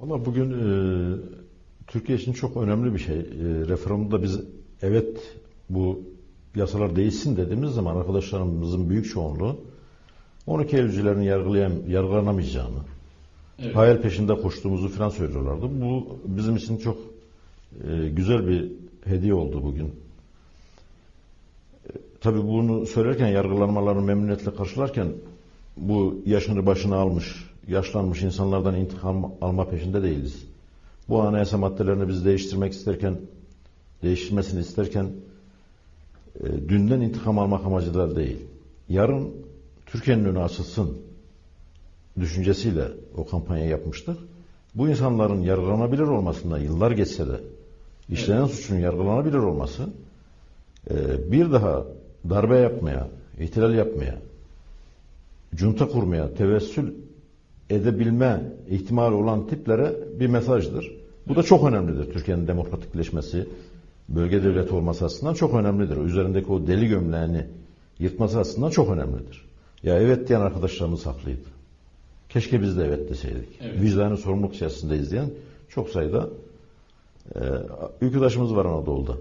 Valla bugün e, Türkiye için çok önemli bir şey. E, referandumda biz evet bu yasalar değişsin dediğimiz zaman arkadaşlarımızın büyük çoğunluğu 12 Eylülcülerin yargılayan, yargılanamayacağını, Evet. hayal peşinde koştuğumuzu falan söylüyorlardı. Bu bizim için çok e, güzel bir hediye oldu bugün. E, tabii bunu söylerken yargılanmalarını memnuniyetle karşılarken bu yaşını başına almış, yaşlanmış insanlardan intikam alma peşinde değiliz. Bu anayasa maddelerini biz değiştirmek isterken, değiştirmesini isterken e, dünden intikam almak amacıyla değil. Yarın Türkiye'nin önü açılsın düşüncesiyle o kampanyayı yapmıştık. Bu insanların yargılanabilir olmasında yıllar geçse de işlenen suçun yargılanabilir olması e, bir daha darbe yapmaya, ihtilal yapmaya, junta kurmaya tevessül edebilme ihtimali olan tiplere bir mesajdır. Bu da çok önemlidir. Türkiye'nin demokratikleşmesi, bölge devleti olması açısından çok önemlidir. Üzerindeki o deli gömleğini yırtması açısından çok önemlidir. Ya evet diyen arkadaşlarımız haklıydı. Keşke biz de evet deseydik. Evet. Vicdanı sorumluluk içerisindeyiz diyen çok sayıda e, ülküdaşımız var Anadolu'da.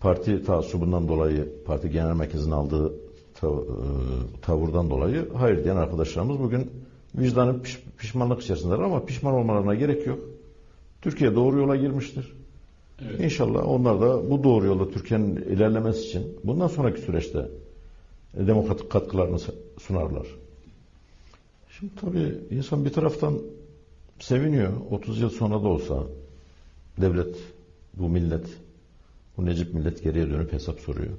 Parti taassubundan dolayı, parti genel merkezinin aldığı tav- e, tavırdan dolayı hayır diyen arkadaşlarımız bugün vicdanı piş- pişmanlık içerisindeler ama pişman olmalarına gerek yok. Türkiye doğru yola girmiştir. Evet. İnşallah onlar da bu doğru yolda Türkiye'nin ilerlemesi için bundan sonraki süreçte e, demokratik katkılarını sunarlar. Şimdi tabii insan bir taraftan seviniyor. 30 yıl sonra da olsa devlet, bu millet, bu Necip millet geriye dönüp hesap soruyor.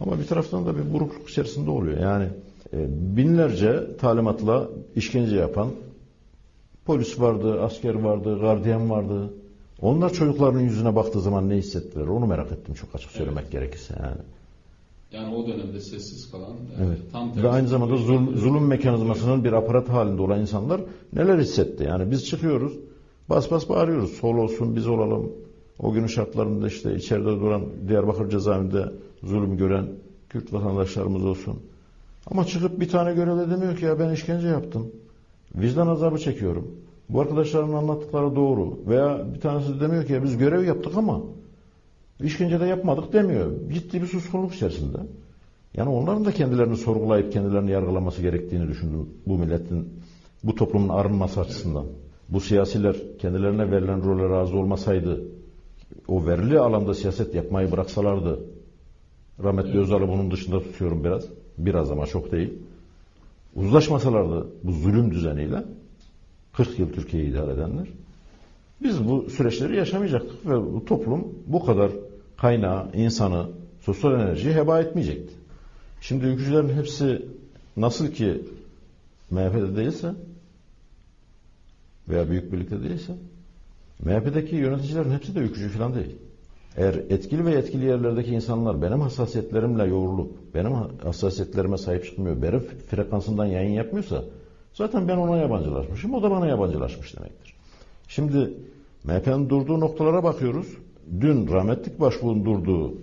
Ama bir taraftan da bir burukluk içerisinde oluyor. Yani e, binlerce talimatla işkence yapan polis vardı, asker vardı, gardiyan vardı. Onlar çocuklarının yüzüne baktığı zaman ne hissettiler onu merak ettim çok açık söylemek gerekirse yani. Yani o dönemde sessiz kalan, e, Evet. tam Ve tersi aynı zamanda zul- zulüm mekanizmasının bir aparat halinde olan insanlar neler hissetti? Yani biz çıkıyoruz, bas bas bağırıyoruz. Sol olsun, biz olalım. O günün şartlarında işte içeride duran Diyarbakır cezaevinde zulüm gören Kürt vatandaşlarımız olsun. Ama çıkıp bir tane görevli demiyor ki ya ben işkence yaptım. Vicdan azabı çekiyorum. Bu arkadaşların anlattıkları doğru. Veya bir tanesi de demiyor ki ya biz görev yaptık ama işkence de yapmadık demiyor. Ciddi bir suskunluk içerisinde. Yani onların da kendilerini sorgulayıp kendilerini yargılaması gerektiğini düşündüm bu milletin, bu toplumun arınması açısından. Bu siyasiler kendilerine verilen role razı olmasaydı, o verili alanda siyaset yapmayı bıraksalardı, rahmetli. Özal'ı bunun dışında tutuyorum biraz, biraz ama çok değil. Uzlaşmasalardı bu zulüm düzeniyle, 40 yıl Türkiye'yi idare edenler, biz bu süreçleri yaşamayacaktık ve bu toplum bu kadar kaynağı, insanı, sosyal enerjiyi heba etmeyecekti. Şimdi ülkücülerin hepsi nasıl ki MHP'de değilse veya Büyük Birlikte değilse MHP'deki yöneticilerin hepsi de ülkücü falan değil. Eğer etkili ve yetkili yerlerdeki insanlar benim hassasiyetlerimle yoğrulup benim hassasiyetlerime sahip çıkmıyor, benim frekansından yayın yapmıyorsa zaten ben ona yabancılaşmışım, o da bana yabancılaşmış demektir. Şimdi MHP'nin durduğu noktalara bakıyoruz. Dün rahmetlik başbuğun durduğu,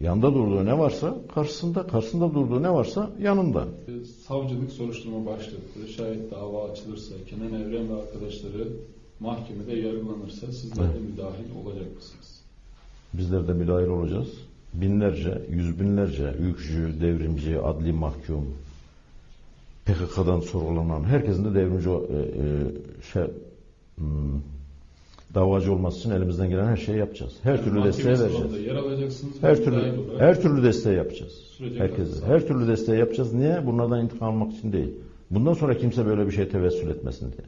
yanda durduğu ne varsa karşısında, karşısında durduğu ne varsa yanında. E, Savcılık soruşturma başlattı. Şayet dava açılırsa Kenan Evren ve arkadaşları mahkemede yargılanırsa sizler de müdahil olacak mısınız? Bizler de müdahil olacağız. Binlerce, yüz binlerce ülkücü, devrimci, adli mahkum, PKK'dan sorgulanan herkesin de devrimci e, e, şey, hmm, davacı olması için elimizden gelen her şeyi yapacağız. Her Yani türlü desteği vereceğiz. Yer alacaksınız. Her türlü her türlü desteği yapacağız. sürece Herkese. Her türlü desteği yapacağız. Niye? Bunlardan intikam almak için değil. Bundan sonra kimse böyle bir şey tevessül etmesin diye.